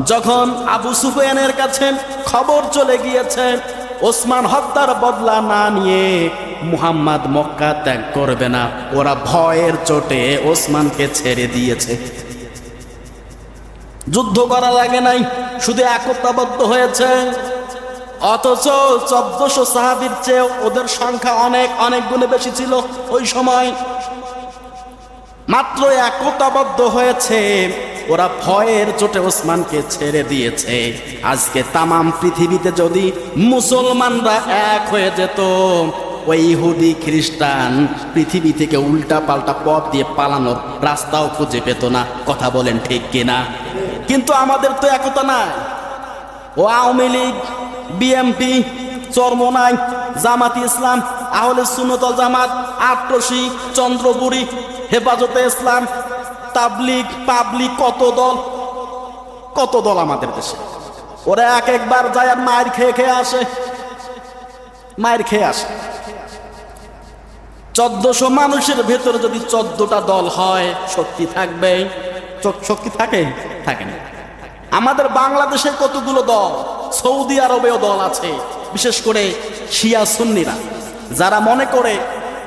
যখন আবু সুফিয়ানের কাছে খবর চলে গিয়েছে, ওসমান হত্যার বদলা না নিয়ে মুহাম্মদ মক্কা ত্যাগ করবে না। ওরা ভয়ের চোটে ওসমানকে ছেড়ে দিয়েছে। যুদ্ধ করা লাগে নাই, শুধু একতাবদ্ধ হয়েছে। অথচ চোদ্দশো সাহাবির চেয়ে ওদের সংখ্যা অনেক অনেক গুণে বেশি ছিল ওই সময়। মাত্র একতাবদ্ধ হয়েছে। ওরা ভয়ের চোটে ওসমানকে ছেড়ে দিয়েছে। আজকে তামাম পৃথিবীতে যদি মুসলমানরা এক হয়ে যেত, ওই ইহুদি, খ্রিস্টান পৃথিবী থেকে উল্টা পাল্টা পথ দিয়ে পালানোর রাস্তাও খুঁজে পেত না। কথা বলেন ঠিক কিনা? কিন্তু আমাদের তো একতা নাই। ও আওয়ামী লীগ, বিএমপি, চরমনাই, জামাতি ইসলাম, আহলে সুনতল জামাত আটরশি চন্দ্রপুরী হেফাজতে ইসলাম তাবলিগ, পাবলিক, কত দল? কত দল আমাদের দেশে? ওরা এক একবার যায় আর মায়ের খেয়ে খেয়ে আসে। মায়ের খেয়ে আসে। চোদ্দশো মানুষের ভেতরে যদি চোদ্দটা দল হয়, শক্তি থাকবে। শক্তি থাকে? থাকে না। আমাদের বাংলাদেশে কতগুলো দল? সৌদি আরবেও দল আছে। বিশেষ করে শিয়া সুন্নিরা। যারা মনে করে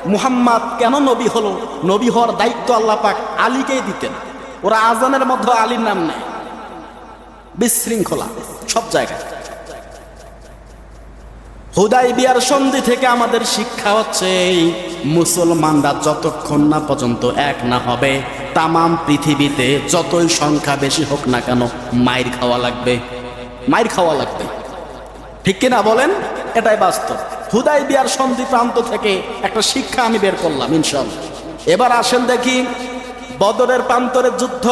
মুহাম্মদ কেন নবী হলো? নবী হওয়ার দায়িত্ব আল্লাহ পাক আলীকেই দিতেন। ওরা আজানের মধ্যে আলীর নাম নেয়। বিশৃঙ্খলা, সব জায়গায়। হুদাই বিয়ার সন্ধি থেকে আমাদের শিক্ষা হচ্ছে মুসলমানরা যতক্ষণ না পর্যন্ত এক না হবে, তামাম পৃথিবীতে যতই সংখ্যা বেশি হোক না কেন মায়ের খাওয়া লাগবে। মায়ের খাওয়া লাগবে। ঠিক কিনা বলেন? এটাই বাস্তব। হুদাই বিয়ার সন্ধি প্রান্ত থেকে একটা শিক্ষা আমি বের করলাম, ইনশাল্লাহ। এবার আসেন দেখি বদরের প্রান্তরের যুদ্ধ।